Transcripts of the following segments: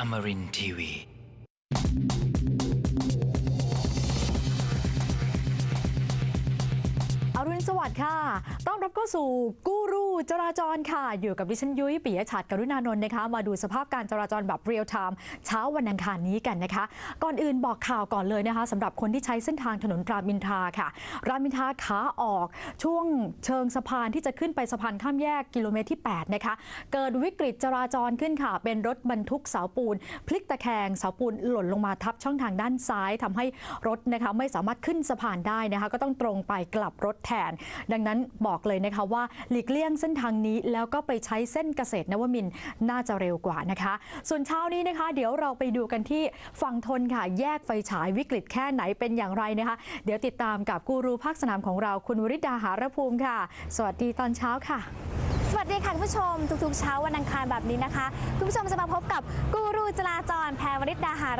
Amarin TV อรุณสวัสดิ์ค่ะ ต้อนรับเข้าสู่กูรู จราจรค่ะ อยู่กับดิฉันยุ้ยปิยะฉัดกรุณานนท์นะคะ มาดูสภาพการจราจรแบบเรียลไทม์เช้าวันอังคารนี้กันนะคะ ก่อนอื่นบอกข่าวก่อนเลยนะคะสำหรับคนที่ใช้เส้นทางถนนรามอินทราค่ะ รามอินทราขาออกช่วงเชิงสะพานที่จะขึ้นไปสะพานข้ามแยกกิโลเมตรที่ 8 นะคะ เกิดวิกฤตจราจรขึ้นค่ะ เป็นรถบรรทุกเสาปูน พลิกตะแคงเสาปูนหล่นลงมาทับช่องทางด้านซ้ายทำให้รถนะคะไม่สามารถขึ้นสะพานได้นะคะ ก็ต้องตรงไปกลับรถแทน ดังนั้นบอกเลยนะคะว่าหลีกเลี่ยงเส้นทางนี้แล้วก็ไปใช้เส้นเกษตรนวมินน่าจะเร็วกว่านะคะ ส่วนเช้านี้นะคะ เดี๋ยวเราไปดูกันที่ฝั่งทนค่ะ แยกไฟฉายวิกฤตแค่ไหนเป็นอย่างไรนะคะ เดี๋ยวติดตามกับกูรูภาคสนามของเราคุณวริดาหารภูมิค่ะ สวัสดีตอนเช้าค่ะสวัสดีค่ะคุณผู้ชมทุกๆเช้าวันอังคารแบบนี้นะคะ คุณผู้ชมจะมาพบกับกูรู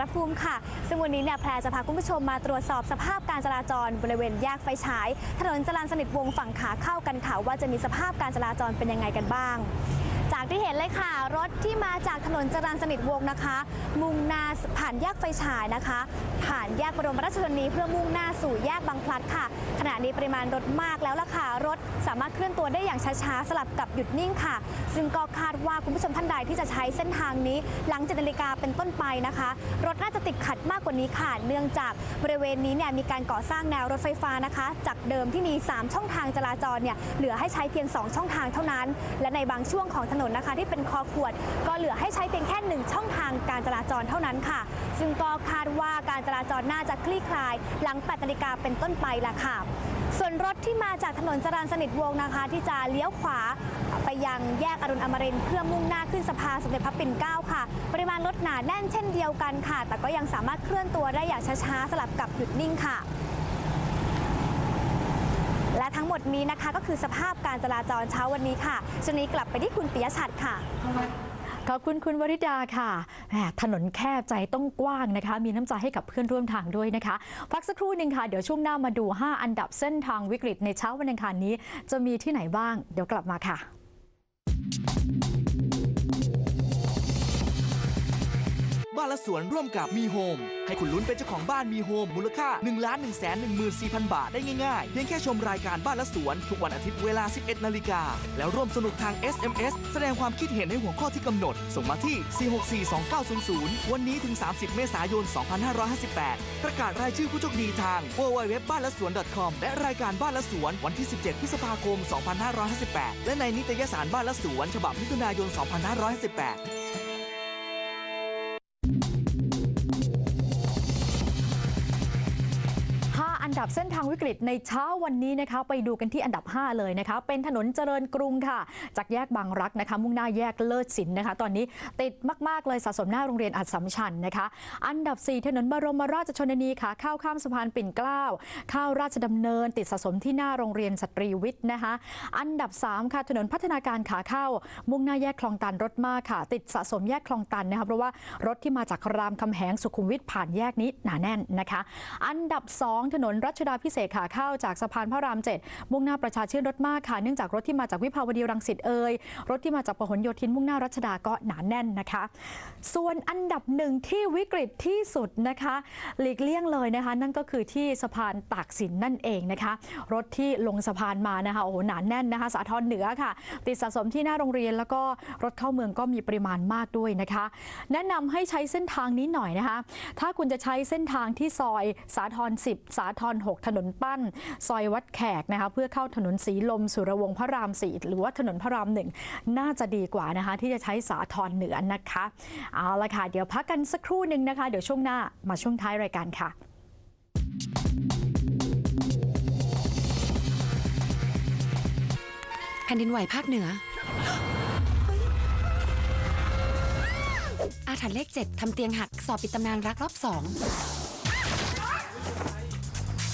รภูมิค่ะ ซึ่งวันนี้เนี่ยแพรจะพาคุณผู้ชมมาตรวจสอบสภาพการจราจรบริเวณแยกไฟฉาย ถนนจรัญสนิทวงฝั่งขาเข้ากันค่ะว่าจะมีสภาพการจราจรเป็นยังไงกันบ้าง จากที่เห็นเลยค่ะ รถที่มาจากถนนจรัญสนิทวงศ์นะคะ มุ่งหน้าผ่านแยกไฟฉายนะคะ ผ่านแยกบรมราชชนนีเพื่อมุ่งหน้าสู่แยกบางพลัดค่ะ ขณะนี้ปริมาณรถมากแล้วล่ะค่ะ รถสามารถเคลื่อนตัวได้อย่างช้าๆ สลับกับหยุดนิ่งค่ะ ซึ่งก็คาดว่าคุณผู้ชมท่านใดที่จะใช้เส้นทางนี้ หลัง7นาฬิกาเป็นต้นไปนะคะ รถน่าจะติดขัดมากกว่านี้ค่ะ เนื่องจากบริเวณนี้เนี่ยมีการก่อสร้างแนวรถไฟฟ้านะคะ จากเดิมที่มี 3 ช่องทางจราจรเนี่ยเหลือให้ใช้เพียง 2 ช่องทางเท่านั้น และในบางช่วงของถนนนะคะ ที่เป็นคอขวด ก็เหลือให้ใช้เพียงแค่หนึ่งช่องทางการจราจรเท่านั้นค่ะ ซึ่งก็คาดว่าการจราจรน่าจะคลี่คลาย หลัง8นาฬิกาเป็นต้นไปละค่ะ ส่วนรถที่มาจากถนนจรัญสนิทวงศ์นะคะ ที่จะเลี้ยวขวาไปยังแยกอรุณอมรินเพื่อมุ่งหน้าขึ้นสะพานสมเด็จพระปิ่นเกล้าค่ะ ปริมาณรถหนาแน่นเช่นเดียวกันค่ะ แต่ก็ยังสามารถเคลื่อนตัวได้อย่างช้าๆสลับกับหยุดนิ่งค่ะ และทั้งหมดนี้นะคะก็คือสภาพการจราจรเช้าวันนี้ค่ะช่วงนี้กลับไปที่คุณปิยชัดค่ะขอบคุณคุณวริดาค่ะถนนแคบใจต้องกว้างนะคะ มีน้ำใจให้กับเพื่อนร่วมทางด้วยนะคะ พักสักครู่หนึ่งค่ะ เดี๋ยวช่วงหน้ามาดู 5 อันดับเส้นทางวิกฤตในเช้าวันอังคารนี้ จะมีที่ไหนบ้าง เดี๋ยวกลับมาค่ะ บ้านและสวนร่วมกับมีโฮมให้คุณลุ้นเป็นเจ้าของบ้านมีโฮมมูลค่า1 1 1 4 0 0 0 บาทได้ง่ายๆ เพียงแค่ชมรายการบ้านและสวน ทุกวันอาทิตย์เวลา 11 นาฬิกา แล้วร่วมสนุกทาง SMS แสดงความคิดเห็นในหัวข้อที่กำหนด ส่งมาที่ 4642900 วันนี้ถึง 30 เมษายน 2558 ประกาศรายชื่อผู้โชคดีทาง www บ้านและสวน .com และรายการบ้านและสวนวันที่ 17 พฤษภาคม 2558 และในนิตยสารบ้านและสวน ฉบับมิถุนายน 2558 ดับเส้นทางวิกฤตในเช้าวันนี้นะคะไปดูกันที่อันดับ 5 เลยนะคะ เป็นถนนเจริญกรุงค่ะ จากแยกบางรักนะคะ มุ่งหน้าแยกเลิศสินนะคะ ตอนนี้ติดมากๆเลยสะสมหน้าโรงเรียนอัดสัมชัญนะคะ อันดับ 4 ถนนบรมราชชนนีค่ะเข้าข้ามสะพานปิ่นเกล้าเข้าราชดำเนิน ติดสะสมที่หน้าโรงเรียนสตรีวิทย์นะคะ อันดับ 3 ค่ะถนนพัฒนาการขาเข้า มุ่งหน้าแยกคลองตันรถมากค่ะ ติดสะสมแยกคลองตันนะคะเพราะว่ารถที่มาจากรามคำแหงสุขุมวิทผ่านแยกนี้หนาแน่นนะคะ อันดับ 2 ถนนรัชดาพิเศษขาเข้าจากสะพานพระราม7มุ่งหน้าประชาชื่นรถมากค่ะ เนื่องจากรถที่มาจากวิภาวดีรังสิตเอ่ยรถที่มาจากพหลโยธินมุ่งหน้ารัชดาก็หนาแน่นนะคะ ส่วนอันดับหนึ่งที่วิกฤตที่สุดนะคะหลีกเลี่ยงเลยนะคะ นั่นก็คือที่สะพานตากสินนั่นเองนะคะ รถที่ลงสะพานมานะคะโอ้โหหนาแน่นนะคะ สาทรเหนือค่ะ ติดสะสมที่หน้าโรงเรียนแล้วก็รถเข้าเมืองก็มีปริมาณมากด้วยนะคะ แนะนำให้ใช้เส้นทางนี้หน่อยนะคะ ถ้าคุณจะใช้เส้นทางที่ซอยสาทร10 สาทร6 ถนนปั้น ซอยวัดแขกนะคะเพื่อเข้าถนนสีลมสุรวงพระรามสี่หรือว่าถนนพระรามหนึ่งน่าจะดีกว่านะคะที่จะใช้สาทรเหนือนะคะเอาละค่ะเดี๋ยวพักกันสักครู่หนึ่งนะคะ เดี๋ยวช่วงหน้ามาช่วงท้ายรายการค่ะแผ่นดินไหวภาคเหนือ อาถรรพ์เลขเจ็ดทำเตียงหัก สอบปิดตำนานรักรอบสอง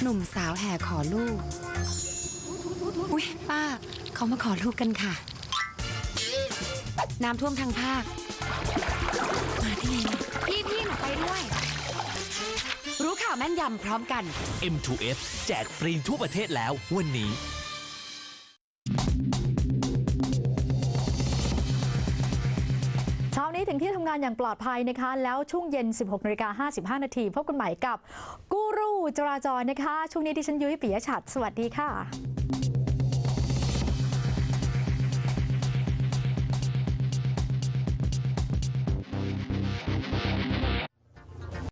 หนุ่มสาวแห่ขอลูก อุ๊ย ป้า เขามาขอลูกกันค่ะ น้ำท่วมทางภาค มาที่ไงเนี่ยพี่พี่หนูไปด้วย รู้ข่าวแม่นยำพร้อมกัน M2F แจกฟรีทั่วประเทศแล้ววันนี้ ช้านี้ถึงที่ทำงานอย่างปลอดภัยนะคะ แล้วช่วงเย็น 16นาฬิกา55 นาทีพบกันใหม่กับกูรูจราจรนะคะ ช่วงนี้ดิฉันยุ้ยปิยะฉัดสวัสดีค่ะ